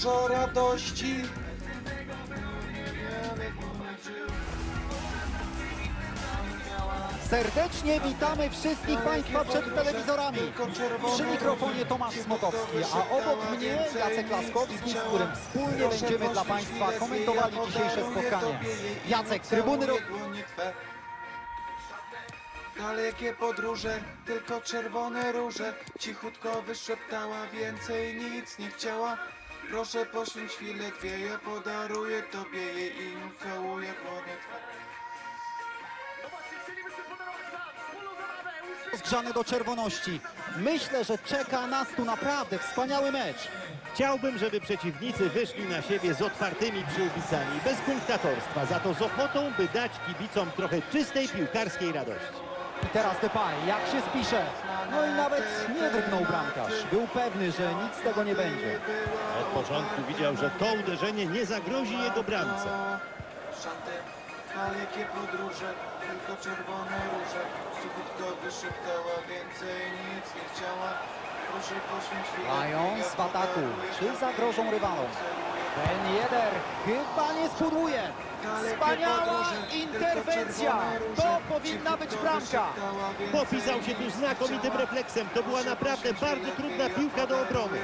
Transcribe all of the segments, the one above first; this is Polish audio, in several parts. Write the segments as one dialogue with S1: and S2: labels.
S1: dużo radości.
S2: Serdecznie witamy wszystkich Państwa przed telewizorami. Przy mikrofonie Tomasz Smokowski, a obok mnie Jacek Laskowski, z którym wspólnie będziemy dla Państwa komentowali dzisiejsze spotkanie. Jacek, trybuny...
S1: Dalekie podróże, tylko czerwone róże Cichutko wyszeptała, więcej nic nie chciała Proszę poświęć chwilę dwie, ja podaruję Tobie jej i ucałuję dłonie Twe
S2: Zgrzane do czerwoności. Myślę, że czeka nas tu naprawdę wspaniały mecz.
S3: Chciałbym, żeby przeciwnicy wyszli na siebie z otwartymi przyłbicami, bez punktatorstwa, za to z ochotą, by dać kibicom trochę czystej piłkarskiej radości.
S2: I teraz Depay, jak się spisze? No i nawet nie drgnął bramkarz. Był pewny, że nic z tego nie będzie.
S3: Od początku widział, że to uderzenie nie zagrozi jego bramce.
S1: Dalekie podróże, tylko czerwone róże wyszeptała, więcej nic nie chciała Proszę poświęć
S2: Lions w ataku. Czy zagrożą rywalom? Ben Yedder chyba nie spudłuje. Wspaniała interwencja. To powinna być bramka.
S3: Popisał się tu znakomitym refleksem. To była naprawdę bardzo trudna piłka do obrony.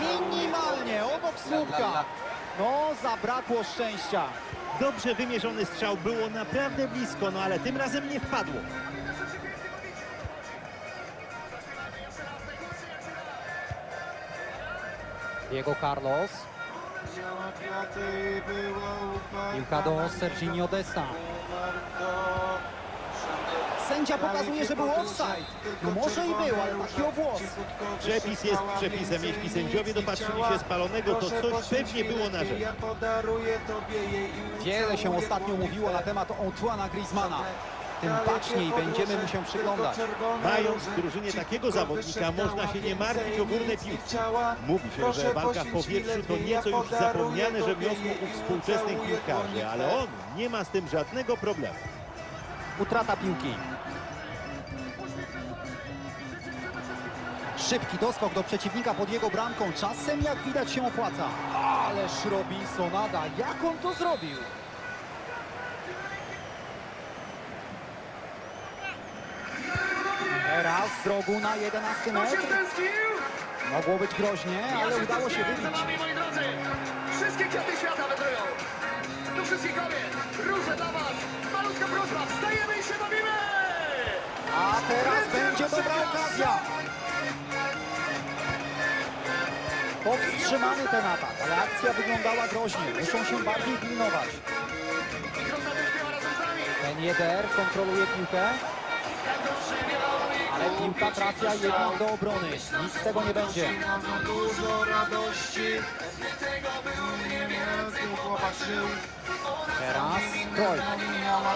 S2: Minimalnie obok słupka. No, zabrakło szczęścia.
S3: Dobrze wymierzony strzał było naprawdę blisko, no ale tym razem nie wpadło.
S2: Diego Carlos. Piłka do Serginio Desta. Sędzia pokazuje, że był offside. No może i był, ale taki owłos.
S3: Przepis jest przepisem. Jeśli sędziowie dopatrzyli się spalonego, to coś pewnie było na rzecz.
S2: Wiele się ostatnio mówiło na temat Antoana Griezmana. Tym baczniej będziemy mu się przyglądać.
S3: Mając w drużynie takiego zawodnika, można się nie martwić o górne piłki. Mówi się, że walka w powietrzu to nieco już zapomniane rzemiosło u współczesnych piłkarzy, ale on nie ma z tym żadnego problemu.
S2: Utrata piłki. Szybki doskok do przeciwnika pod jego bramką. Czasem, jak widać, się opłaca. Ależ Robinsonada, jak on to zrobił? Teraz z rogu na 11 metr. Mogło być groźnie, ale udało się wybić.
S4: nami, moi drodzy! Wszystkie kwiaty świata wędrują! Do wszystkich kobiet! Róże dla was! Malutka prośba! Wstajemy i się bawimy!
S2: A teraz będzie dobra okazja. Powstrzymamy ten atak, ale akcja wyglądała groźnie. Muszą się bardziej pilnować.
S4: I Konstanty śpiewa razem z nami!
S2: Ten Jeder kontroluje piłkę,
S4: Jak
S2: ale piłka trafia jednak do obrony. Nic z tego nie będzie.
S1: Dużo radości
S2: Teraz Cruyff.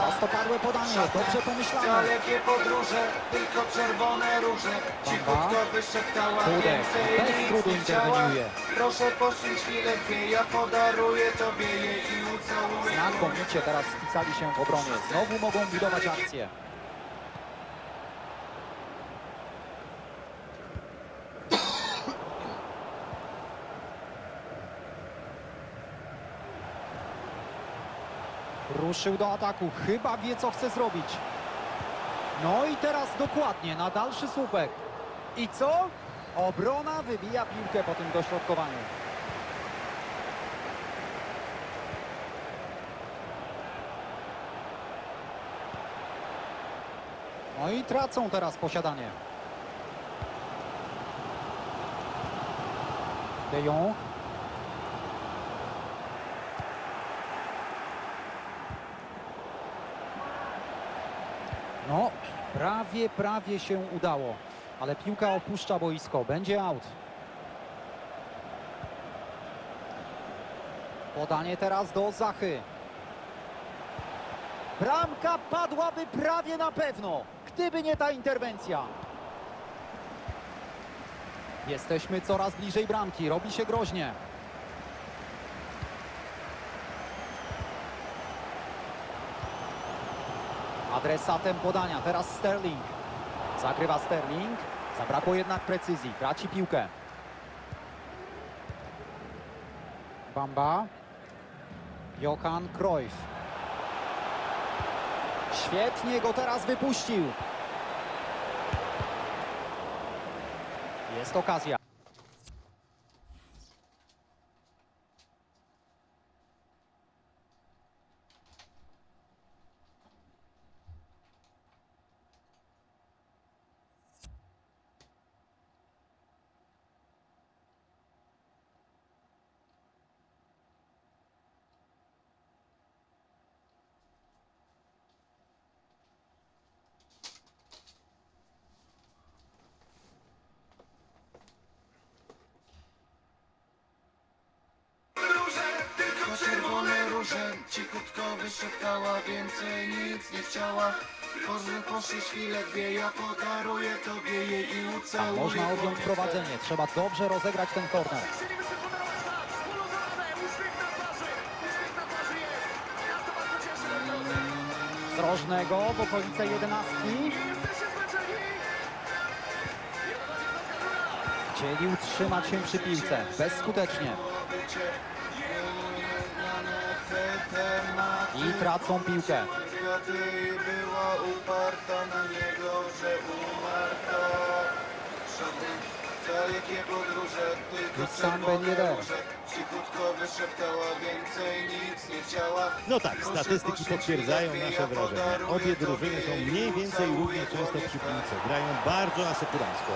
S2: Prostopadłe podanie, dobrze pomyślane.
S1: Dalekie podróże, tylko czerwone róże Cichutko wyszeptała,
S2: Kudek,
S1: więcej
S2: bez trudu interweniuje.
S1: Proszę poświęć chwilę ja podaruję tobie jej i ucałuję
S2: Znakomicie teraz spisali się w obronie. Znowu mogą budować akcję. Ruszył do ataku. Chyba wie, co chce zrobić. No i teraz dokładnie na dalszy słupek. I co? Obrona wybija piłkę po tym dośrodkowaniu. No i tracą teraz posiadanie. De Jong. No, prawie, prawie się udało. Ale piłka opuszcza boisko. Będzie out. Podanie teraz do Zachy. Bramka padłaby prawie na pewno, gdyby nie ta interwencja. Jesteśmy coraz bliżej bramki, robi się groźnie. Adresatem podania, teraz Sterling. Zagrywa Sterling, zabrakło jednak precyzji, traci piłkę. Bamba. Johan Cruyff. Świetnie go teraz wypuścił. Jest okazja.
S1: Róże, tylko Cichutko wyszeptała, więcej nic nie chciała Może poszli chwilę dwie, ja podaruję tobie jej i ucałuję
S2: można objąć
S1: kobietę.
S2: prowadzenie. Trzeba dobrze rozegrać ten korner. Drożnego w okolice jedenastki. Chcieli utrzymać się przy piłce. Bezskutecznie. I tracą piłkę.
S1: Była uparta Cichutko wyszeptała, więcej nic nie chciała
S3: No tak, statystyki potwierdzają nasze wrażenie. Obie drużyny są mniej więcej równie często przy piłce. Grają bardzo asekurancko.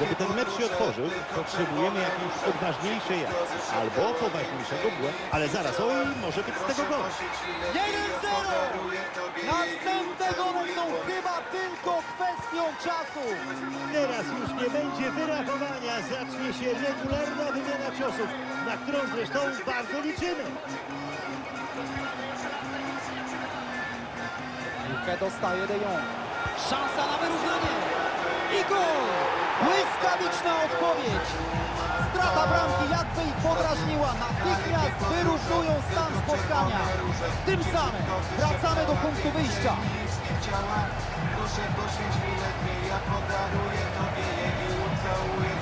S3: Żeby ten mecz się otworzył, potrzebujemy jakiejś odważniejszej akcji. Albo poważniejszego błędu. Ale zaraz, oj, może być z tego gol.
S2: 1-0! Następne gole są chyba tylko kwestią czasu.
S3: Teraz już nie będzie wyrachowania. Zacznie się regularna wymiana ciosów, na którą zresztą bardzo liczymy.
S2: Piłkę dostaje De Jong. Szansa na wyrównanie. I gol! Błyskawiczna odpowiedź. Strata bramki jakby ich podrażniła. Natychmiast wyrównują stan spotkania. Tym samym wracamy do punktu wyjścia.
S1: Proszę poświęć chwilę dwie, ja podaruję tobie jej i ucałuję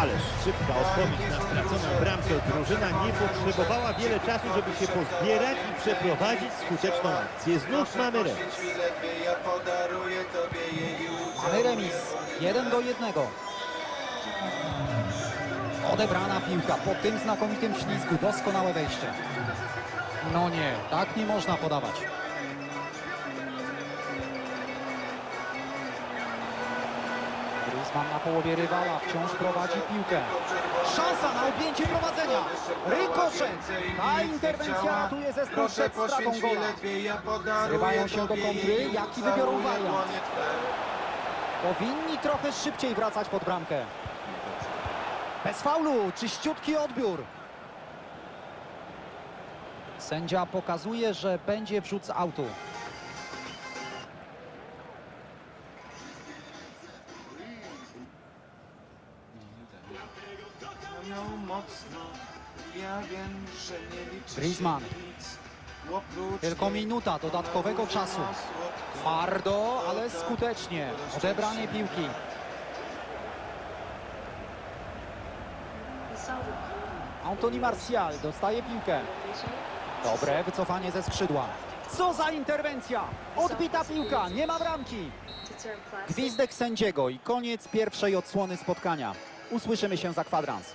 S3: Ależ szybka odpowiedź na straconą bramkę. Drużyna nie potrzebowała wiele czasu, żeby się pozbierać i przeprowadzić skuteczną akcję. Znów mamy remis.
S2: Mamy remis. 1 do 1. Odebrana piłka po tym znakomitym ślizgu. Doskonałe wejście. No nie, tak nie można podawać. Griezmann na połowie rywala, wciąż prowadzi piłkę. Szansa na objęcie prowadzenia. Rykoszet. Ta interwencja ratuje zespół przed stratą gola. Zrywają się do kontry. Jaki wybiorą wariant? Powinni trochę szybciej wracać pod bramkę. Bez faulu, czyściutki odbiór. Sędzia pokazuje, że będzie wrzut z autu.
S1: Miał mocno, ja wiem, że nie liczy
S2: Griezmann. Tylko minuta dodatkowego czasu. Twardo, ale skutecznie. Odebranie piłki. Antoni Martial dostaje piłkę. Dobre wycofanie ze skrzydła. Co za interwencja! Odbita piłka, nie ma bramki. Gwizdek sędziego i koniec pierwszej odsłony spotkania. Usłyszymy się za kwadrans.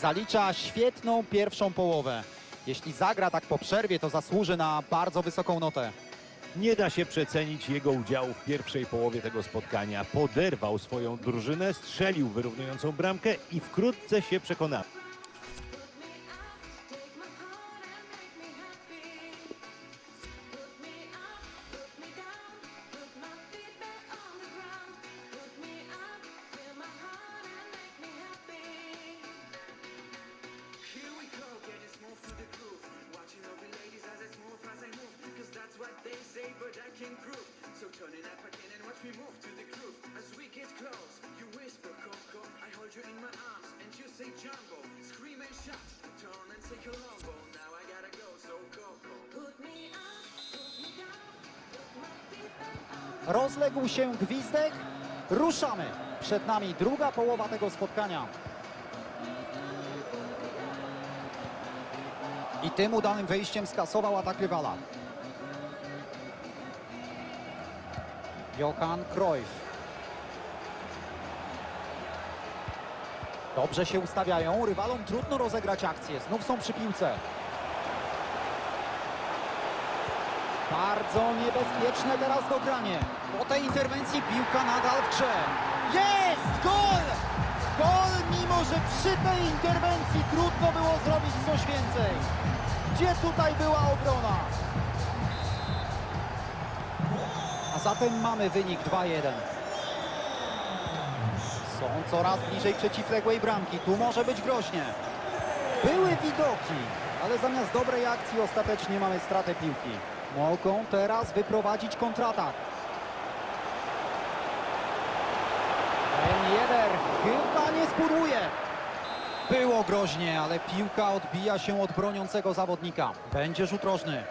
S2: Zalicza świetną pierwszą połowę. Jeśli zagra tak po przerwie, to zasłuży na bardzo wysoką notę.
S3: Nie da się przecenić jego udziału w pierwszej połowie tego spotkania. Poderwał swoją drużynę, strzelił wyrównującą bramkę i wkrótce się przekonamy.
S5: Me move to the groove. As we get close, you whisper Coco. I hold you in my arms and you say Jumbo. Scream and shout, turn and say Colombo. Now I gotta go, so Coco.
S2: Rozległ się gwizdek. Ruszamy. Przed nami druga połowa tego spotkania. I tym udanym wejściem skasował atak rywala. Johan Cruyff. Dobrze się ustawiają, rywalom trudno rozegrać akcję. Znów są przy piłce. Bardzo niebezpieczne teraz dogranie. Po tej interwencji piłka nadal w grze. Jest! Gol! Gol, mimo że przy tej interwencji trudno było zrobić coś więcej. Gdzie tutaj była obrona? Zatem mamy wynik 2-1. Są coraz bliżej przeciwległej bramki. Tu może być groźnie. Były widoki, ale zamiast dobrej akcji ostatecznie mamy stratę piłki. Mogą teraz wyprowadzić kontratak. Ten Jeder chyba nie spuduje. Było groźnie, ale piłka odbija się od broniącego zawodnika. Będzie rzut rożny.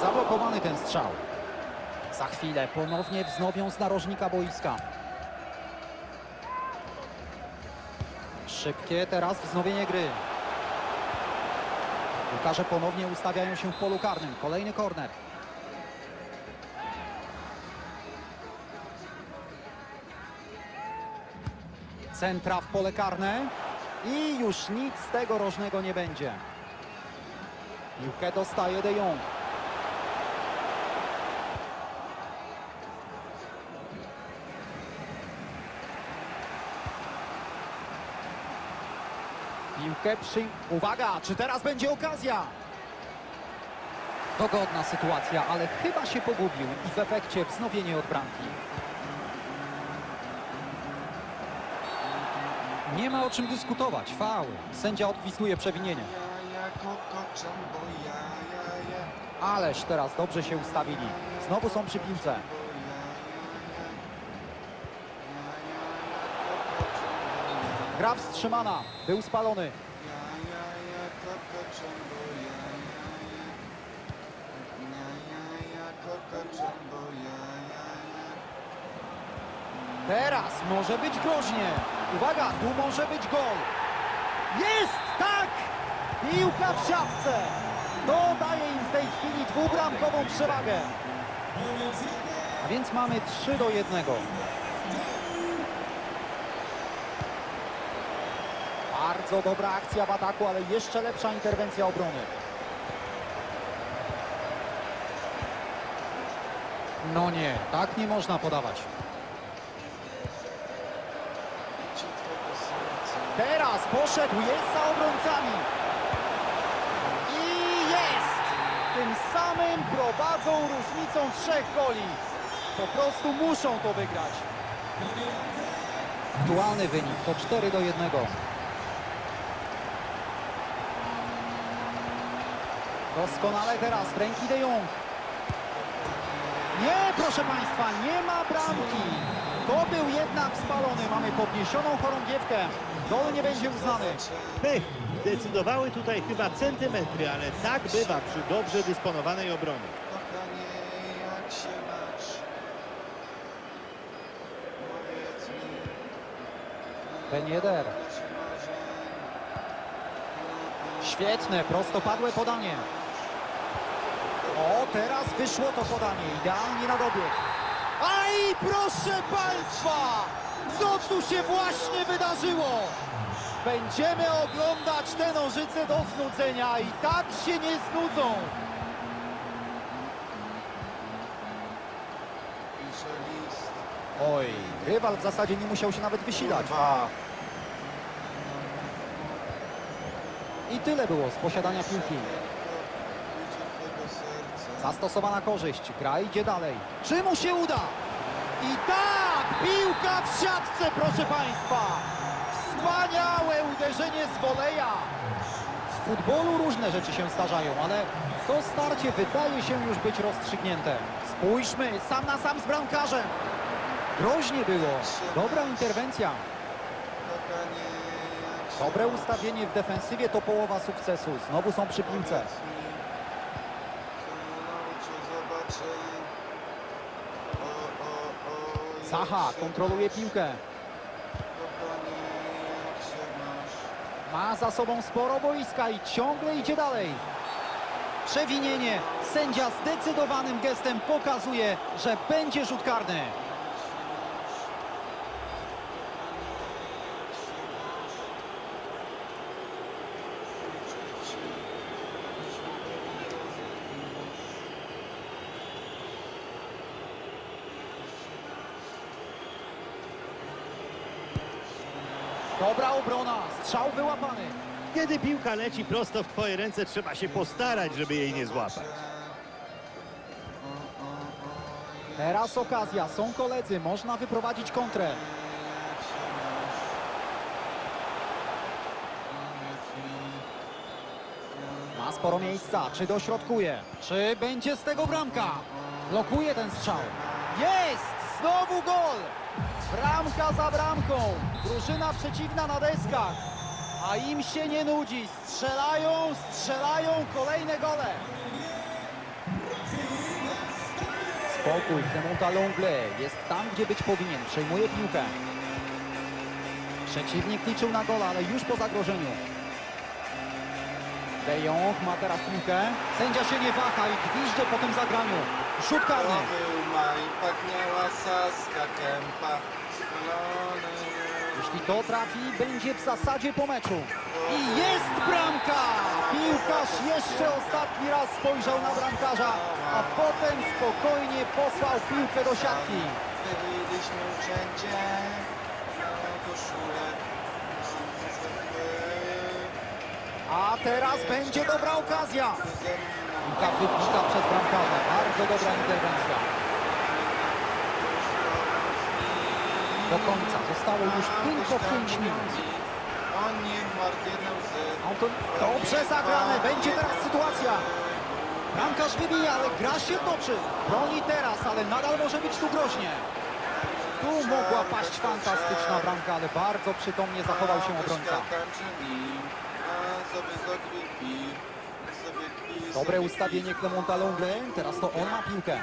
S2: Zablokowany ten strzał. Za chwilę ponownie wznowią z narożnika boiska. Szybkie teraz wznowienie gry. Piłkarze ponownie ustawiają się w polu karnym. Kolejny korner. Centra w pole karne. I już nic z tego rożnego nie będzie. Piłkę dostaje De Jong. Piłkę przy... Uwaga, czy teraz będzie okazja? Dogodna sytuacja, ale chyba się pogubił i w efekcie wznowienie od bramki. Nie ma o czym dyskutować. Faul. Sędzia odpisuje przewinienie. Ależ teraz dobrze się ustawili. Znowu są przy piłce. Gra wstrzymana. Był spalony. Teraz może być groźnie. Uwaga, tu może być gol. Jest! Tak! Piłka w siatce. To daje im w tej chwili dwubramkową przewagę. A więc mamy 3 do 1. Bardzo dobra akcja w ataku, ale jeszcze lepsza interwencja obrony. No nie, tak nie można podawać. Teraz poszedł, jest za obrońcami. I jest! Tym samym prowadzą różnicą trzech goli. Po prostu muszą to wygrać. Aktualny wynik to 4 do 1. Doskonale teraz ręki De Jong. Nie, proszę Państwa, nie ma bramki. To był jednak spalony. Mamy podniesioną chorągiewkę. Gol nie będzie uznany.
S3: Pech. Decydowały tutaj chyba centymetry, ale tak bywa przy dobrze dysponowanej obronie.
S2: Ben Yedder. Świetne, prostopadłe podanie. O, teraz wyszło to podanie. Idealnie na dobieg. Aj, proszę Państwa! Co tu się właśnie wydarzyło? Będziemy oglądać te nożyce do znudzenia i tak się nie znudzą. Oj, rywal w zasadzie nie musiał się nawet wysilać. I tyle było z posiadania piłki. Zastosowana korzyść. Gra idzie dalej. Czy mu się uda? I tak! Piłka w siatce, proszę Państwa! Wspaniałe uderzenie z woleja! W futbolu różne rzeczy się zdarzają, ale to starcie wydaje się już być rozstrzygnięte. Spójrzmy, sam na sam z bramkarzem. Groźnie było. Dobra interwencja. Dobre ustawienie w defensywie to połowa sukcesu. Znowu są przy piłce.
S1: Powiedz mi, Znowu cię zobaczę.
S2: Zaha kontroluje piłkę. Ma za sobą sporo boiska i ciągle idzie dalej. Przewinienie. Sędzia zdecydowanym gestem pokazuje, że będzie rzut karny. Dobra obrona, strzał wyłapany.
S3: Kiedy piłka leci prosto w twoje ręce, trzeba się postarać, żeby jej nie złapać.
S2: Teraz okazja, są koledzy, można wyprowadzić kontrę. Ma sporo miejsca, czy dośrodkuje? Czy będzie z tego bramka? Blokuje ten strzał. Jest! Znowu gol! Bramka za bramką. Drużyna przeciwna na deskach. A im się nie nudzi. Strzelają, strzelają kolejne gole. Spokój, Clemonta Longle jest tam, gdzie być powinien. Przejmuje piłkę. Przeciwnik liczył na gola, ale już po zagrożeniu. De Jong ma teraz piłkę. Sędzia się nie waha i gwizdże po tym zagraniu. Rzut karny.
S1: saska kępa.
S2: Jeśli to trafi, będzie w zasadzie po meczu. I jest bramka! Piłkarz jeszcze ostatni raz spojrzał na bramkarza, a potem spokojnie posłał piłkę do siatki.
S1: Byliśmy wszędzie. Koszulę.
S2: A teraz będzie dobra okazja. Piłka wybita przez bramkarza. Bardzo dobra interwencja. Do końca zostało już tylko 5 minut. Dobrze zagrane. Będzie teraz sytuacja. Bramkarz wybija, ale gra się toczy. Broni teraz, ale nadal może być tu groźnie. Tu mogła paść fantastyczna bramka, ale bardzo przytomnie zachował się obrońca. Dobre ustawienie Clemonta Longle. Teraz to on ma piłkę.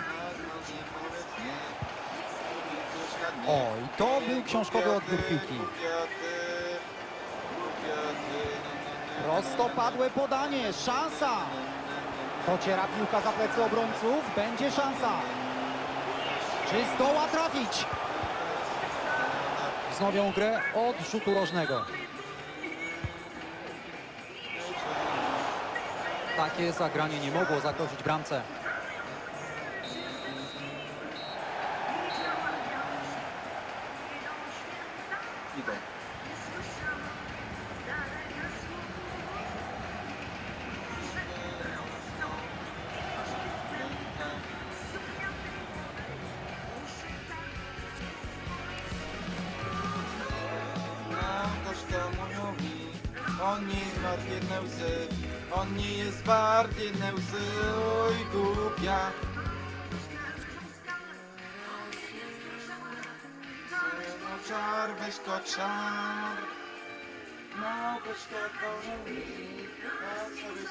S2: O, i to był książkowy odbiór piłki. Prostopadłe podanie, szansa. Dociera piłka za plecy obrońców, będzie szansa. Czy zdoła trafić? Wznowią grę od rzutu rożnego. Takie zagranie nie mogło zagrozić bramce.
S1: Mówi, on nie jest wart jedne łzy, on nie jest wart jedne łzy, oj głupia. Czar, weź to czar, no weź to pomówi, a sobie